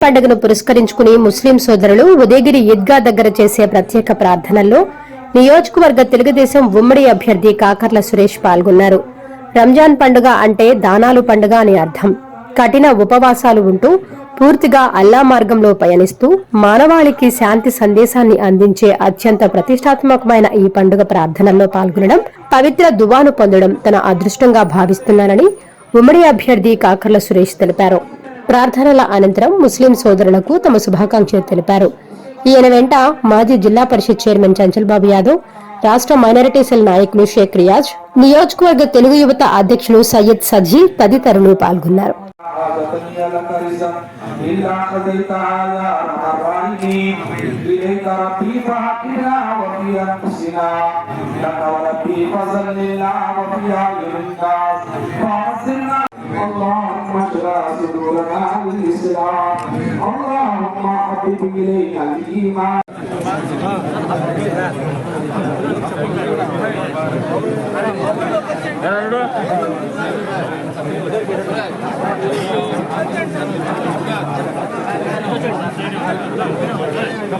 పండుగను పురస్కరించుకుని ముస్లిం సోదరులు ఉదయగిరి ఈద్గా దగ్గర చేసే ప్రత్యేక ప్రార్థనల్లో నియోజకవర్గ తెలుగుదేశం ఉమ్మడి అభ్యర్థి కాకర్ల సురేష్ పాల్గొన్నారు. రంజాన్ పండుగ అంటే దానాలు పండుగ అని అర్థం. కఠిన ఉపవాసాలు ఉంటూ పూర్తిగా అల్లా మార్గంలో పయనిస్తూ మానవాళికి శాంతి సందేశాన్ని అందించే అత్యంత ప్రతిష్టాత్మకమైన ఈ పండుగ ప్రార్థనల్లో పాల్గొనడం పవిత్ర దువాను పొందడం తన అదృష్టంగా భావిస్తున్నానని ఉమ్మడి అభ్యర్థి కాకర్ల సురేష్ తెలిపారు. ప్రార్థనల అనంతరం ముస్లిం సోదరులకు తమ శుభాకాంక్షలు తెలిపారు. ఈయన వెంట మాజీ జిల్లా పరిషత్ చైర్మన్ చంచల్బాబు యాదవ్ రాష్ట్ర మైనారిటీ సెల్ నాయకులు షేక్ రియాజ్ నియోజకవర్గ తెలుగు యువత అధ్యక్షులు సయ్యద్ సజీ తదితరులు పాల్గొన్నారు. اللهم اشرح صدورنا للإسلام اللهم حبب إلينا الإيمان ¡Vamos!